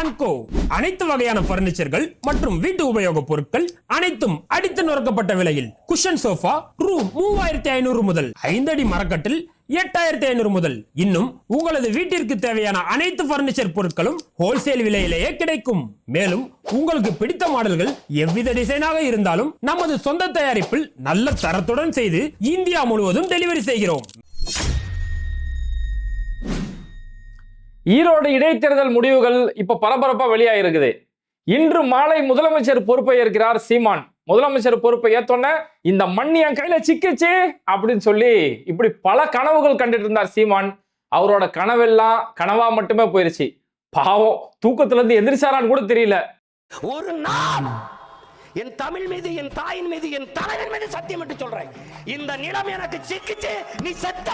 And கோ அனைத்து வகையான பர்னிச்சர்கள் மற்றும் வீட்டு உபயோக பொருட்கள் அனைத்தும் அடித்து நொறுக்கப்பட்ட விலையில். குஷன் சோஃபா ரூம் மூவாயிரத்தி ஐநூறு முதல் ஐந்தடி மரக்கட்டில் எட்டாயிரத்தி ஐநூறு முதல். இன்னும் உங்களது வீட்டிற்கு தேவையான அனைத்து பர்னிச்சர் பொருட்களும் ஹோல்சேல் விலையிலேயே கிடைக்கும். மேலும் உங்களுக்கு பிடித்த மாடல்கள் எவ்வித டிசைனாக இருந்தாலும் நமது சொந்த தயாரிப்பில் நல்ல தரத்துடன் செய்து இந்தியா முழுவதும் டெலிவரி செய்கிறோம். ஈரோடு இடைத்தேர்தல் முடிவுகள் இப்ப பரபரப்பா வெளியாகிருக்குது இன்று மாலை முதலமைச்சர் பொறுப்பை ஏற்கிறார் சீமான். முதலமைச்சர் பொறுப்பை ஏத்தோன்ன இந்த மண் என் கையில சிக்கிச்சு அப்படின்னு சொல்லி இப்படி பல கனவுகள் கண்டுட்டு இருந்தார் சீமான். அவரோட கனவெல்லாம் கனவா மட்டுமே போயிருச்சு. பாவம் தூக்கத்துல இருந்து எந்திரிச்சாரான்னு கூட தெரியல. ஒரு நாள் என் தமிழ் மீது என் தாயின் மீது என் தலைவன் மீது சத்தியம் என்று சொல்றேன். இந்த நிலம் எனக்கு சிக்கிச்சு நீ செத்த.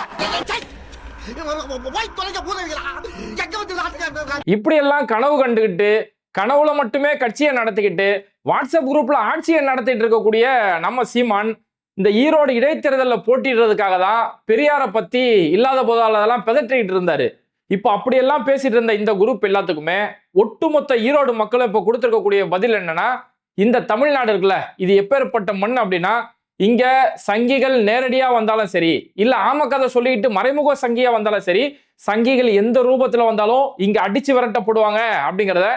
இப்படியெல்லாம் இப்படி எல்லாம் கனவு கண்டுகிட்டு கனவுல மட்டுமே கட்சியை நடத்திக்கிட்டு வாட்ஸ்அப் குரூப்ல ஆட்சியை நடத்திட்டு இருக்கக்கூடிய நம்ம சீமான் இந்த ஈரோடு இடைத்தேர்தலில் போட்டிடுறதுக்காக தான் பெரியாரை பத்தி இல்லாத போதாலதெல்லாம் பிதற்றிக்கிட்டு இருந்தாரு. இப்போ அப்படியெல்லாம் பேசிட்டு இருந்த இந்த குரூப் எல்லாத்துக்குமே ஒட்டுமொத்த ஈரோடு மக்களும் இப்போ கொடுத்துருக்கக்கூடிய பதில் என்னன்னா இந்த தமிழ்நாடு இருக்குல்ல இது எப்பேற்பட்ட மண் அப்படின்னா இங்க சங்கிகள் நேரடியா வந்தாலும் சரி இல்ல ஆம கதை சொல்லிட்டு மறைமுக சங்கியா வந்தாலும் சரி சங்கிகள் எந்த ரூபத்துல வந்தாலும் இங்க அடிச்சு விரட்டப்படுவாங்க அப்படிங்கிறத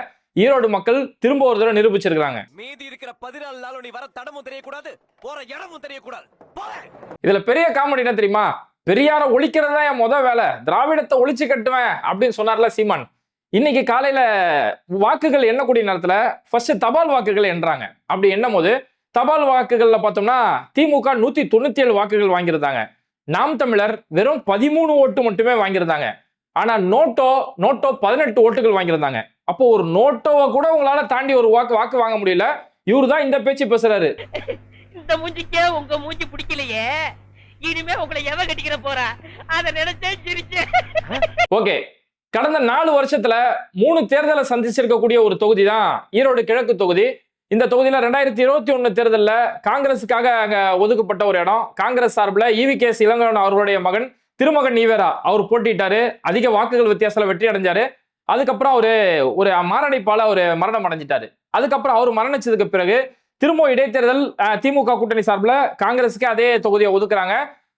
ஈரோடு மக்கள் திரும்ப ஒரு தடவை நிரூபிச்சிருக்காங்க மீதி இருக்கிற பதினாலு நாளும் நீ வர தடமும் தெரியக்கூடாது. போற இடமும் தெரியக்கூடாது. இதுல பெரிய காமெடி என்ன தெரியுமா? பெரியார ஒழிக்கிறது தான் என் முத வேலை. திராவிடத்தை ஒழிச்சு கட்டுவேன் அப்படின்னு சொன்னார்ல சீமான். இன்னைக்கு காலையில வாக்குகள் எண்ணக்கூடிய நேரத்துல ஃபர்ஸ்ட் தபால் வாக்குகள் எண்றாங்க அப்படி எண்ணும் போது தபால் வாக்குகள்ல பார்த்தோம்னா திமுக நூத்தி தொண்ணூத்தி ஏழு வாக்குகள் வாங்கியிருந்தாங்க. நாம் தமிழர் வெறும் பதிமூணு ஓட்டு மட்டுமே வாங்கியிருந்தாங்க. ஆனா நோட்டோ நோட்டோ பதினெட்டு ஓட்டுகள் வாங்கியிருந்தாங்க. அப்போ ஒரு நோட்டோவை கூட உங்களால தாண்டி ஒரு வாக்கு வாக்கு வாங்க முடியல. இவரு தான் இந்த பேச்சு பேசுறாரு. இந்த மூஞ்சிக்கே உங்க மூஞ்சி பிடிக்கலையே. இனிமே உங்களை எவ கட்டிக்கிற போறா? அத நினைச்சே சிரிச்சேன். ஓகே. கடந்த நாலு வருஷத்துல மூணு தேர்தலை சந்திச்சிருக்கக்கூடிய ஒரு தொகுதி தான் ஈரோடு கிழக்கு தொகுதி. இந்த தொகுதியில் ரெண்டாயிரத்தி இருபத்தி ஒன்று தேர்தலில் காங்கிரஸுக்காக அங்கே ஒதுக்கப்பட்ட ஒரு இடம். காங்கிரஸ் சார்பில் இவி கே இளங்கவன் அவர்களுடைய மகன் திருமகன் ஈவேரா. அவர் போட்டிட்டாரு அதிக வாக்குகள் வித்தியாசத்தில் வெற்றி அடைஞ்சாரு. அதுக்கப்புறம் அவர் ஒரு மாரடைப்பால் அவர் மரணம் அடைஞ்சிட்டாரு. அதுக்கப்புறம் அவர் மரணிச்சதுக்கு பிறகு திரும்ப இடைத்தேர்தல் திமுக கூட்டணி சார்பில் காங்கிரஸுக்கு அதே தொகுதியை ஒதுக்குறாங்க.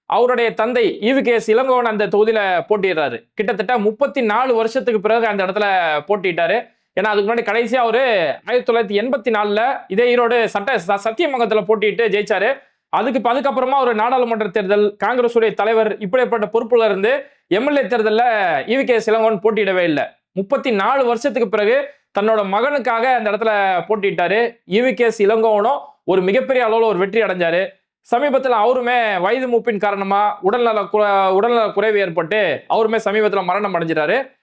அவருடைய தந்தை ஈவி கே இளங்கோவன் அந்த தொகுதியில் போட்டிடுறாரு கிட்டத்தட்ட முப்பத்தி நாலு வருஷத்துக்கு பிறகு அந்த இடத்துல போட்டிட்டாரு ஏன்னா அதுக்கு முன்னாடி கடைசியாக அவர் ஆயிரத்தி தொள்ளாயிரத்தி எண்பத்தி நாலில் இதே ஈரோடு சட்ட சத்தியமங்கத்தில் போட்டிட்டு ஜெயிச்சாரு. அதுக்கு அதுக்கப்புறமா ஒரு நாடாளுமன்ற தேர்தல் காங்கிரஸுடைய தலைவர் இப்படிப்பட்ட பொறுப்புல இருந்து எம்எல்ஏ தேர்தலில் இவி கே. சிலங்கோன் போட்டியிடவே இல்லை. முப்பத்தி நாலு வருஷத்துக்கு பிறகு தன்னோட மகனுக்காக அந்த இடத்துல போட்டிட்டாரு இவி கே. இளங்கோவனும் ஒரு மிகப்பெரிய அளவில் ஒரு வெற்றி அடைஞ்சாரு. சமீபத்தில் அவருமே வயது மூப்பின் காரணமாக உடல்நல கு- உடல்நல குறைவு ஏற்பட்டு அவருமே சமீபத்தில் மரணம் அடைஞ்சிட்டாரு.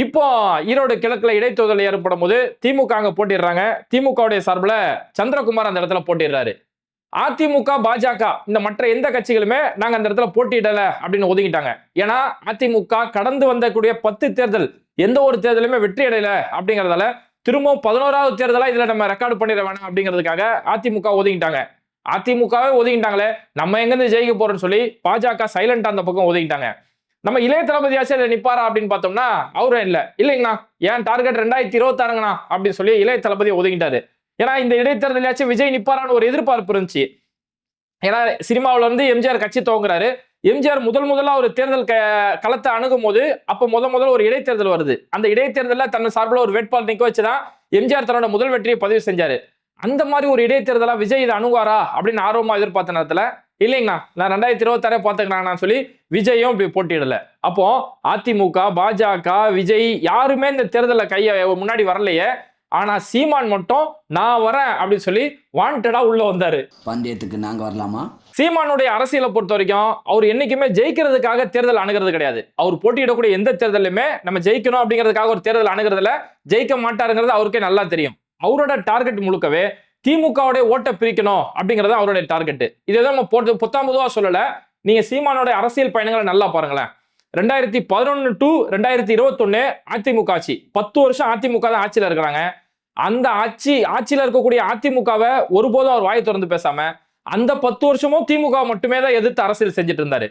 இப்போ ஈரோடு கிழக்குல இடைத்தேர்தல் ஏற்படும் போது திமுக அங்க போட்டிடுறாங்க. திமுகவுடைய சார்பில் சந்திரகுமார் அந்த இடத்துல போட்டிடுறாரு. அதிமுக பாஜக இந்த மற்ற எந்த கட்சிகளுமே நாங்க அந்த இடத்துல போட்டியிடல அப்படின்னு ஒதுக்கிட்டாங்க. ஏன்னா அதிமுக கடந்து வந்தக்கூடிய பத்து தேர்தல் எந்த ஒரு தேர்தலுமே வெற்றி அடையல அப்படிங்கறதால திரும்பவும் பதினோராவது தேர்தலா இதுல நம்ம ரெக்கார்டு பண்ணிட வேணாம் அப்படிங்கிறதுக்காக அதிமுக ஒதுக்கிட்டாங்க. அதிமுகவே ஒதுக்கிட்டாங்களே நம்ம எங்கிருந்து ஜெயிக்க போறோம்னு சொல்லி பாஜக சைலண்டா அந்த பக்கம் ஒதுக்கிட்டாங்க. நம்ம இளைய தளபதியாச்சும் ஆசிரியர் நிப்பாரா அப்படின்னு பார்த்தோம்னா அவரும் இல்லை. இல்லைங்கண்ணா. ஏன் டார்கெட் ரெண்டாயிரத்தி இருபத்தாறுங்கண்ணா அப்படின்னு சொல்லி இளைய தளபதி ஒதுங்கிட்டாரு ஏன்னா இந்த இடைத்தேர்தலையாச்சும் விஜய் நிப்பாரான்னு ஒரு எதிர்பார்ப்பு இருந்துச்சு. ஏன்னா சினிமாவில இருந்து எம்ஜிஆர் கட்சி துவங்குறாரு. எம்ஜிஆர் முதல் முதலாக ஒரு தேர்தல் க களத்தை அணுகும் போது அப்போ முத முதல்ல ஒரு இடைத்தேர்தல் வருது. அந்த இடைத்தேர்தலில் தன் சார்பில் ஒரு வேட்பாளர் நிற்க வச்சுதான் எம்ஜிஆர் தன்னோட முதல் வெற்றியை பதிவு செஞ்சாரு. அந்த மாதிரி ஒரு இடைத்தேர்தலாக விஜய் இதை அணுகுவாரா அப்படின்னு ஆர்வமாக எதிர்பார்த்த நேரத்தில் இல்லைங்கண்ணா நான் ரெண்டாயிரத்தி இருபத்தாறே பார்த்துக்கலாம்னு சொல்லி விஜயும் இப்படி போட்டியிடல. அப்போ அதிமுக பாஜக விஜய் யாருமே இந்த தேர்தலில் கைய முன்னாடி வரலையே. ஆனா சீமான் மட்டும் நான் வரேன் அப்படின்னு சொல்லி வாண்டடா உள்ள வந்தாரு. பந்தயத்துக்கு நாங்க வரலாமா? சீமானுடைய அரசியலை பொறுத்த வரைக்கும் அவர் என்னைக்குமே ஜெயிக்கிறதுக்காக தேர்தல் அணுகிறது கிடையாது. அவர் போட்டியிடக்கூடிய எந்த தேர்தலுமே நம்ம ஜெயிக்கணும் அப்படிங்கிறதுக்காக ஒரு தேர்தல் அணுகிறதுல ஜெயிக்க மாட்டாருங்கிறது அவருக்கே நல்லா தெரியும். அவரோட டார்கெட் முழுக்கவே திமுகவுடைய ஓட்டை பிரிக்கணும் அப்படிங்கிறது அவருடைய டார்கெட் இதை தான் நம்ம போட்டு பொத்தாம் சொல்லலை. நீங்கள் நீங்க சீமானோட அரசியல் பயணங்களை நல்லா பாருங்களேன். ரெண்டாயிரத்தி பதினொன்னு டு ரெண்டாயிரத்தி இருபத்தொன்னு அதிமுக ஆட்சி. பத்து வருஷம் அதிமுக தான் ஆட்சியில இருக்கிறாங்க. அந்த ஆட்சி ஆட்சியில இருக்கக்கூடிய அதிமுகவை ஒருபோதும் அவர் வாயை திறந்து பேசாம அந்த பத்து வருஷமும் திமுக மட்டுமே தான் எதிர்த்து அரசியல் செஞ்சுட்டு இருந்தாரு.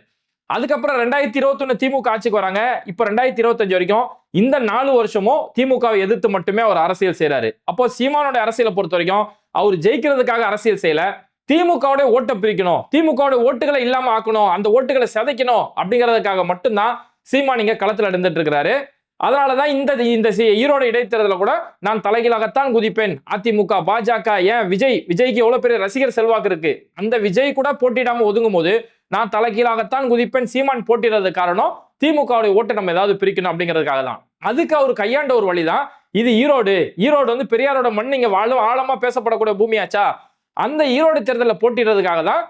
அதுக்கப்புறம் ரெண்டாயிரத்தி இருபத்தொன்னு திமுக ஆட்சிக்கு வராங்க. இப்ப ரெண்டாயிரத்தி இருபத்தஞ்சு வரைக்கும் இந்த நாலு வருஷமும் திமுகவை எதிர்த்து மட்டுமே அவர் அரசியல் செய்யறாரு அப்போ சீமானோட அரசியலை பொறுத்த வரைக்கும் அவர் ஜெயிக்கிறதுக்காக அரசியல் செய்யல. திமுகவோட ஓட்டை பிரிக்கணும். திமுகவோட ஓட்டுகளை இல்லாம ஆக்கணும். அந்த ஓட்டுகளை சிதைக்கணும் அப்படிங்கிறதுக்காக மட்டும்தான் சீமான் இங்க களத்துல இருந்துட்டு இருக்கிறாரு. அதனாலதான் இந்த இந்த ஈரோடு இடைத்தேர்தலில் கூட நான் தலைகீழாகத்தான் குதிப்பேன். அதிமுக பாஜக ஏன் விஜய்? விஜய்க்கு எவ்வளவு பெரிய ரசிகர் செல்வாக்கு இருக்கு. அந்த விஜய் கூட போட்டியிடாம ஒதுங்கும் போது நான் தலைகீழாகத்தான் குதிப்பேன் சீமான் போட்டிடுறது காரணம் திமுகவுடைய ஓட்டை நம்ம ஏதாவது பிரிக்கணும் அப்படிங்கிறதுக்காக தான் அதுக்கு அவர் கையாண்ட ஒரு வழிதான் இது ஈரோடு. ஈரோடு வந்து பெரியாரோட மண் இங்க வாழ ஆழமா பேசப்படக்கூடிய பூமியாச்சா அந்த ஈரோடு தேர்தலில் போட்டிடுறதுக்காக தான்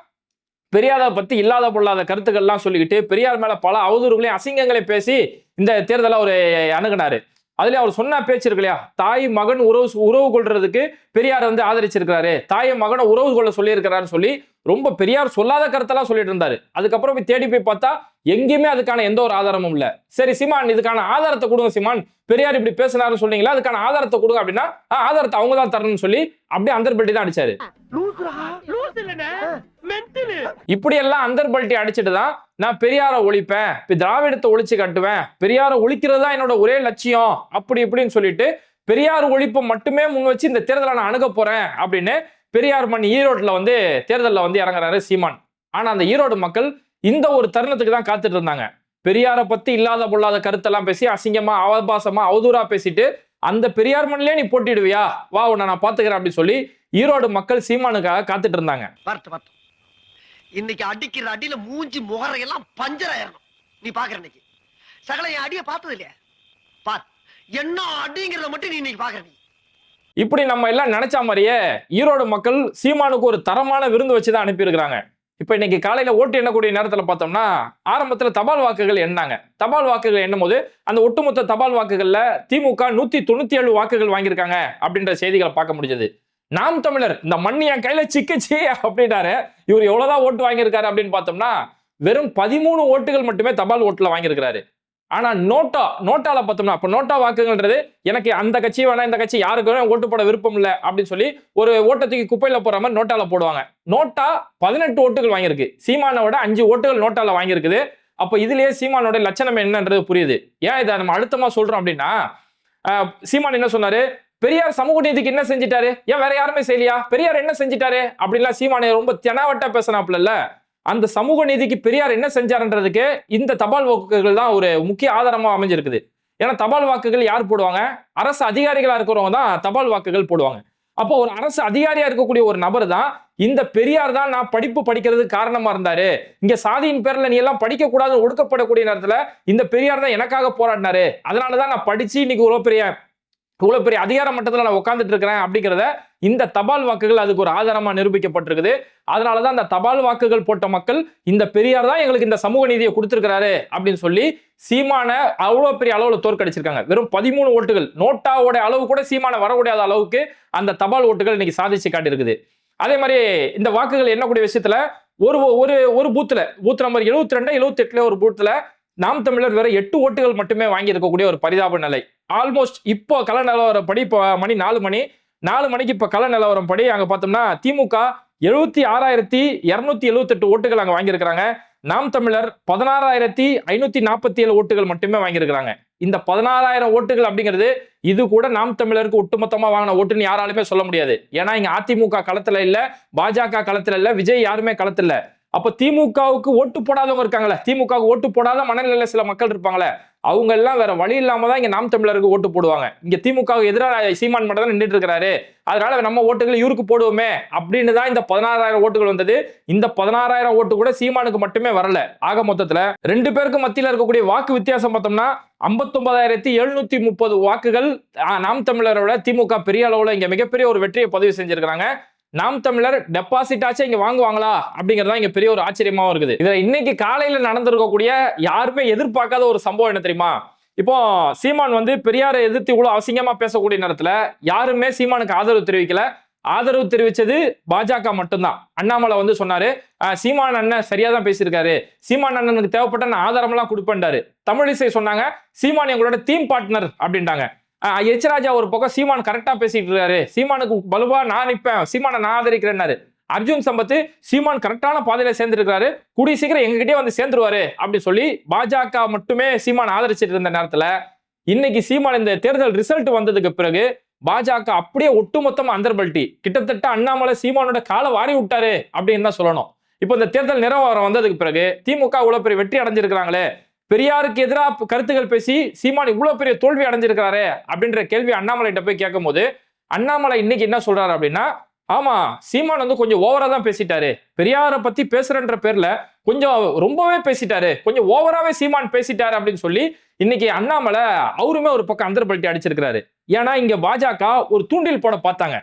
பெரியாரை பத்தி இல்லாத பொல்லாத கருத்துக்கள்லாம் சொல்லிக்கிட்டு பெரியார் மேல பல அவதூறுகளையும் அசிங்கங்களையும் பேசி இந்த தேர்தலை அவர் அணுகுனாரு. அதுல அவர் சொன்ன பேச்சு இருக்கு இல்லையா? தாய் மகன் உறவு உறவு கொள்றதுக்கு பெரியார் வந்து ஆதரிச்சிருக்கிறாரு. தாயை மகனை உறவு கொள்ள சொல்லியிருக்கிறாருன்னு சொல்லி ரொம்ப பெரியார் சொல்லாத கருத்தெல்லாம் சொல்லிட்டு இருந்தாரு. அதுக்கப்புறம் போய் தேடி போய் பார்த்தா எங்கேயுமே அதுக்கான எந்த ஒரு ஆதாரமும் இல்ல. சரி சிமான் இதுக்கான ஆதாரத்தை கொடுங்க சிமான். பெரியார் இப்படி பேசினாருன்னு சொன்னீங்களா? அதுக்கான ஆதாரத்தை கொடுங்க அப்படின்னா "ஆ, ஆதாரத்தை அவங்க தான் தரணும்னு சொல்லி அப்படியே அந்தர்பல்ட்டி தான் அடிச்சாரு. லூஸ் இல்லனே மென்டல். இப்படி எல்லாம் அந்தர்பல்ட்டி அடிச்சுட்டு தான் நான் பெரியாரை ஒழிப்பேன் இப்ப திராவிடத்தை ஒழிச்சு காட்டுவேன் பெரியாரை ஒழிக்கிறது தான் என்னோட ஒரே லட்சியம் அப்படி இப்படின்னு சொல்லிட்டு பெரியார் ஒழிப்பை மட்டுமே முன் வச்சு இந்த தேர்தலை நான் அணுக போறேன் அப்படின்னு பெரியார் மண் ஈரோட்ல வந்து தேர்தலில் வந்து இறங்குறாரு சீமான். ஆனா அந்த ஈரோடு மக்கள் இந்த ஒரு தருணத்துக்கு தான் காத்துட்டு இருந்தாங்க. பெரியாரை பத்தி இல்லாத பொல்லாத கருத்தெல்லாம் பேசி அசிங்கமா அவபாசமா அவதூறா பேசிட்டு அந்த பெரியார் மண்ணிலே நீ போட்டிடுவியா? வா உன்னை நான் பாத்துக்கிறேன் அப்படின்னு சொல்லி ஈரோடு மக்கள் சீமானுக்காக காத்துட்டு இருந்தாங்க. இன்னைக்கு அடிக்கிற அடியில மூஞ்சி முகரையெல்லாம் பஞ்சர் ஆயிரணும். நீ பாக்குற இன்னைக்கு. சகல என் அடிய பார்த்தது இல்லையா? பார் என்ன அடிங்கிறத மட்டும் நீ இன்னைக்கு பாக்குற நீ. இப்படி நம்ம எல்லாம் நினைச்ச மாதிரியே ஈரோடு மக்கள் சீமானுக்கு ஒரு தரமான விருந்து வச்சு தான் அனுப்பியிருக்கிறாங்க. இப்போ இன்னைக்கு காலையில ஓட்டு எண்ணக்கூடிய நேரத்தில் பார்த்தோம்னா ஆரம்பத்தில் தபால் வாக்குகள் எண்ணாங்க தபால் வாக்குகள் எண்ணும் போது அந்த ஒட்டுமொத்த தபால் வாக்குகள்ல திமுக நூத்தி தொண்ணூத்தி ஏழு வாக்குகள் வாங்கியிருக்காங்க அப்படின்ற செய்திகளை பார்க்க முடிஞ்சது. நாம் தமிழர் இந்த மண் என் கையில சிக்கிச்சு அப்படின்னாரு இவர் எவ்வளவுதான் ஓட்டு வாங்கியிருக்காரு அப்படின்னு பார்த்தோம்னா வெறும் பதிமூணு ஓட்டுகள் மட்டுமே தபால் ஓட்டுல வாங்கியிருக்கிறாரு. ஆனா நோட்டா நோட்டால பார்த்தோம்னா அப்ப நோட்டா வாக்குகள்ன்றது எனக்கு அந்த கட்சி வேணா இந்த கட்சி யாருக்கு ஓட்டு போட விருப்பம் இல்லை அப்படின்னு சொல்லி ஒரு ஓட்டத்துக்கு குப்பையில போற மாதிரி நோட்டால போடுவாங்க. நோட்டா பதினெட்டு ஓட்டுகள் வாங்கியிருக்கு. சீமானோட அஞ்சு ஓட்டுகள் நோட்டால வாங்கியிருக்குது. அப்ப இதுலயே சீமானோட லட்சணம் என்னன்றது புரியுது. ஏன் இதை நம்ம அழுத்தமா சொல்றோம் அப்படின்னா சீமான் என்ன சொன்னாரு? பெரியார் சமூக நீதிக்கு என்ன செஞ்சிட்டாரு? ஏன் வேற யாருமே செய்யலையா? பெரியார் என்ன செஞ்சிட்டாரு? அப்படின்லாம் சீமானே ரொம்ப தெனாவட்டா பேசினாப்ல அந்த சமூக நீதிக்கு பெரியார் என்ன செஞ்சாருன்றதுக்கு இந்த தபால் வாக்குகள் தான் ஒரு முக்கிய ஆதாரமா அமைஞ்சிருக்குது. ஏன்னா தபால் வாக்குகள் யார் போடுவாங்க? அரசு அதிகாரிகளா இருக்கிறவங்க தான் தபால் வாக்குகள் போடுவாங்க. அப்போ ஒரு அரசு அதிகாரியா இருக்கக்கூடிய ஒரு நபர் தான் இந்த பெரியார் தான் நான் படிப்பு படிக்கிறதுக்கு காரணமா இருந்தாரு. இங்க சாதியின் பேர்ல நீ எல்லாம் படிக்க கூடாதுன்னு ஒடுக்கப்படக்கூடிய நேரத்துல இந்த பெரியார் தான் எனக்காக போராடினாரு. அதனாலதான் நான் படிச்சு இன்னைக்கு ஒரு பெரிய இவ்வளோ பெரிய அதிகார மட்டத்தில் நான் உட்காந்துட்டு இருக்கிறேன் அப்படிங்கிறத இந்த தபால் வாக்குகள் அதுக்கு ஒரு ஆதாரமாக நிரூபிக்கப்பட்டிருக்குது. அதனால தான் அந்த தபால் வாக்குகள் போட்ட மக்கள் இந்த பெரியார் தான் எங்களுக்கு இந்த சமூக நீதியை கொடுத்துருக்கிறாரு அப்படின்னு சொல்லி சீமான அவ்வளோ பெரிய அளவில் தோற்கடிச்சிருக்காங்க. வெறும் பதிமூணு ஓட்டுகள் நோட்டாவோட அளவு கூட சீமான வரக்கூடாத அளவுக்கு அந்த தபால் ஓட்டுகள் இன்னைக்கு சாதிச்சு காட்டியிருக்குது. அதே மாதிரி இந்த வாக்குகள் என்னக்கூடிய விஷயத்துல ஒரு ஒரு ஒரு பூத்துல பூத் நம்பர் எழுபத்தி ரெண்டு எழுபத்தி எட்டுல ஒரு பூத்துல நாம் தமிழர் வேற எட்டு ஓட்டுகள் மட்டுமே வாங்கி இருக்கக்கூடிய ஒரு பரிதாப நிலை. ஆல்மோஸ்ட் இப்போ கள நிலவரப்படி இப்போ மணி நாலு மணி நாலு மணிக்கு இப்போ கள நிலவரம் படி அங்கே பார்த்தோம்னா திமுக எழுபத்தி ஆறாயிரத்தி இரநூத்தி எழுபத்தெட்டு ஓட்டுகள் அங்கே வாங்கியிருக்கிறாங்க. நாம் தமிழர் பதினாறாயிரத்தி ஐநூத்தி நாற்பத்தி ஏழு ஓட்டுகள் மட்டுமே வாங்கியிருக்கிறாங்க. இந்த பதினாறாயிரம் ஓட்டுகள் அப்படிங்கிறது இது கூட நாம் தமிழருக்கு ஒட்டுமொத்தமா வாங்கின ஓட்டுன்னு யாராலுமே சொல்ல முடியாது. ஏன்னா இங்க அதிமுக களத்துல இல்ல பாஜக களத்துல இல்ல விஜய் யாருமே களத்துல அப்போ திமுகவுக்கு ஓட்டு போடாதவங்க இருக்காங்களே. திமுகவுக்கு ஓட்டு போடாத மனநிலையில சில மக்கள் இருப்பாங்களே. அவங்க எல்லாம் வேற வழி இல்லாம தான் இங்க நாம் தமிழருக்கு ஓட்டு போடுவாங்க. இங்க திமுகவுக்கு எதிராக சீமான் மட்டும் தான் நின்றுட்டு இருக்கிறாரு. அதனால நம்ம ஓட்டுகள் இவருக்கு போடுவோமே அப்படின்னு தான் இந்த பதினாறாயிரம் ஓட்டுகள் வந்தது. இந்த பதினாறாயிரம் ஓட்டு கூட சீமானுக்கு மட்டுமே வரல. ஆக மொத்தத்துல ரெண்டு பேருக்கு மத்தியில் இருக்கக்கூடிய வாக்கு வித்தியாசம் பார்த்தோம்னா ஐம்பத்தொன்பதாயிரத்தி எழுநூத்தி முப்பது வாக்குகள் நாம் தமிழரோட திமுக பெரிய அளவுல இங்க மிகப்பெரிய ஒரு வெற்றியை பதிவு செஞ்சிருக்கிறாங்க. நாம் தமிழர் டெபாசிட் ஆச்சு இங்க வாங்குவாங்களா? அப்படிங்கறதா தான் இங்க பெரிய ஒரு ஆச்சரியமாவும் இருக்குது. இதுல இன்னைக்கு காலையில நடந்திருக்கக்கூடிய யாருமே எதிர்பார்க்காத ஒரு சம்பவம் என்ன தெரியுமா? இப்போ சீமான் வந்து பெரியாரை எதிர்த்து இவ்வளவு அவசியமா பேசக்கூடிய நேரத்துல யாருமே சீமானுக்கு ஆதரவு தெரிவிக்கல. ஆதரவு தெரிவிச்சது பாஜக மட்டும்தான். அண்ணாமலை வந்து சொன்னாரு சீமான் அண்ணன் சரியா தான் பேசியிருக்காரு. சீமான் அண்ணனுக்கு தேவைப்பட்ட நான் ஆதாரமெல்லாம் கொடுப்பேன்டாரு. தமிழிசை சொன்னாங்க சீமான் எங்களோட தீம் பார்ட்னர் அப்படின்ட்டாங்க. ஆஹ், ஒரு பக்கம் சீமான் கரெக்டாக பேசிட்டு இருக்காரு. சீமானுக்கு பலுவா நான் நிற்பேன் சீமானை நான் ஆதரிக்கிறேன்னாரு. அர்ஜுன் சம்பத்து சீமான் கரெக்டான பாதையில சேர்ந்துருக்காரு கூடிய சீக்கிரம் எங்ககிட்டயே வந்து சேர்ந்துருவாரு அப்படின்னு சொல்லி பாஜக மட்டுமே சீமான் ஆதரிச்சிட்டு இருந்த நேரத்துல இன்னைக்கு சீமான் இந்த தேர்தல் ரிசல்ட் வந்ததுக்கு பிறகு பாஜக அப்படியே ஒட்டுமொத்தம் அந்தர்பல்ட்டி கிட்டத்தட்ட அண்ணாமலை சீமானோட காலை வாரி விட்டாரு அப்படின்னு தான் சொல்லணும். இப்போ இந்த தேர்தல் நிறவாரம் வந்ததுக்கு பிறகு திமுக இவ்வளவு பெரிய வெற்றி அடைஞ்சிருக்கிறாங்களே. பெரியாருக்கு எதிராக கருத்துக்கள் பேசி சீமான் இவ்வளோ பெரிய தோல்வி அடைஞ்சிருக்காரு அப்படின்ற கேள்வி அண்ணாமலைகிட்ட போய் கேட்கும்போது அண்ணாமலை இன்னைக்கு என்ன சொல்றாரு அப்படின்னா ஆமா சீமான் வந்து கொஞ்சம் ஓவரா தான் பேசிட்டாரு. பெரியாரை பத்தி பேசுறன்ற பேர்ல கொஞ்சம் ரொம்பவே பேசிட்டாரு. கொஞ்சம் ஓவராவே சீமான் பேசிட்டாரு அப்படின்னு சொல்லி இன்னைக்கு அண்ணாமலை அவருமே ஒரு பக்கம் அந்தர்பல்ட்டி அடிச்சிருக்கிறாரு. ஏன்னா இங்க பாஜக ஒரு தூண்டில் போட பார்த்தாங்க.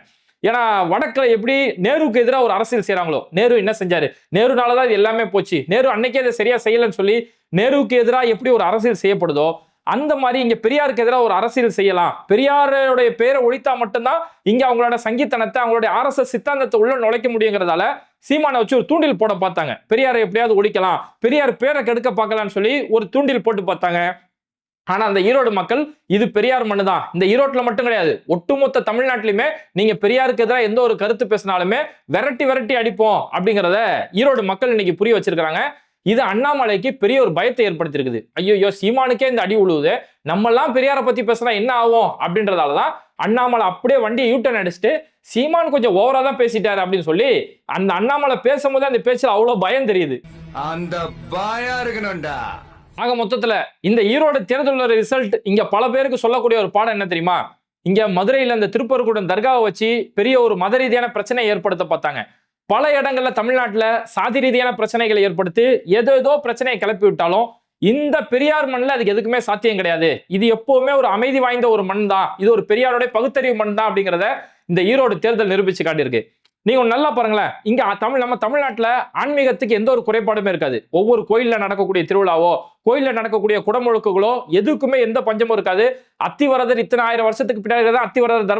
ஏன்னா வடக்கில் எப்படி நேருக்கு எதிராக ஒரு அரசியல் செய்கிறாங்களோ நேரு என்ன செஞ்சாரு? நேருனால தான் இது எல்லாமே போச்சு. நேரு அன்னைக்கே அதை சரியா செய்யலைன்னு சொல்லி நேருவுக்கு எதிராக எப்படி ஒரு அரசியல் செய்யப்படுதோ அந்த மாதிரி இங்க பெரியாருக்கு எதிராக ஒரு அரசியல் செய்யலாம். பெரியாருடைய பேரை ஒழித்தா மட்டும்தான் இங்க அவங்களோட சங்கீத்தனத்தை அவங்களுடைய ஆர்எஸ்எஸ் சித்தாந்தத்தை உள்ள நுழைக்க முடியுங்கிறதால சீமானை வச்சு ஒரு தூண்டில் போட பார்த்தாங்க. பெரியாரை எப்படியாவது ஒழிக்கலாம். பெரியார் பேரை கெடுக்க பார்க்கலாம்னு சொல்லி ஒரு தூண்டில் போட்டு பார்த்தாங்க. ஆனா அந்த ஈரோடு மக்கள் இது பெரியார் மண்ணு தான் இந்த ஈரோட்டில் மட்டும் கிடையாது. ஒட்டுமொத்த தமிழ்நாட்டிலுமே நீங்க பெரியாருக்கு எதிராக எந்த ஒரு கருத்து பேசினாலுமே விரட்டி விரட்டி அடிப்போம் அப்படிங்கிறத ஈரோடு மக்கள் இன்னைக்கு புரிய வச்சிருக்கிறாங்க. இது அண்ணாமலைக்கு பெரிய ஒரு பயத்தை ஏற்படுத்தியிருக்குது. ஐயோ சீமானுக்கே இந்த அடி உழுவுது. நம்மெல்லாம் பெரியாரை பத்தி பேசினா என்ன ஆகும் அப்படின்றதால தான் அண்ணாமலை அப்படியே வண்டியை யூட்டன் அடிச்சுட்டு சீமான் கொஞ்சம் ஓவரா தான் பேசிட்டாரு அப்படின்னு சொல்லி அந்த அண்ணாமலை பேசும்போது அந்த பேச்சில் அவ்வளவு பயம் தெரியுது. அந்த பயம் இருக்கணும்டா. ஆக மொத்தத்துல இந்த ஈரோடு தேர்தலோட ரிசல்ட் இங்க பல பேருக்கு சொல்லக்கூடிய ஒரு பாடம் என்ன தெரியுமா? இங்க மதுரையில இந்த திருப்பரங்குடம் தர்காவை வச்சு பெரிய ஒரு மத ரீதியான பிரச்சனை ஏற்படுத்த பார்த்தாங்க. பல இடங்கள்ல தமிழ்நாட்டுல சாதி ரீதியான பிரச்சனைகளை ஏற்படுத்தி ஏதோ ஏதோ பிரச்சனையை கிளப்பி விட்டாலும் இந்த பெரியார் மண்ணில் அதுக்கு எதுக்குமே சாத்தியம் கிடையாது. இது எப்பவுமே ஒரு அமைதி வாய்ந்த ஒரு மண் தான் இது ஒரு பெரியாருடைய பகுத்தறிவு மண் தான் அப்படிங்கிறத இந்த ஈரோடு தேர்தல் நிரூபிச்சு காட்டியிருக்கு. நீங்க நல்லா பாருங்களேன். இங்க தமிழ் நம்ம தமிழ்நாட்டுல ஆன்மீகத்துக்கு எந்த ஒரு குறைபாடுமே இருக்காது. ஒவ்வொரு கோயில்ல நடக்கக்கூடிய திருவிழாவோ கோயில்ல நடக்கக்கூடிய குடமுழுக்குகளோ எதுக்குமே எந்த பஞ்சமும் இருக்காது. அத்திவரதர் இத்தனை ஆயிரம் வருஷத்துக்கு பின்னாடி தான் அத்திவரதர் தர்ம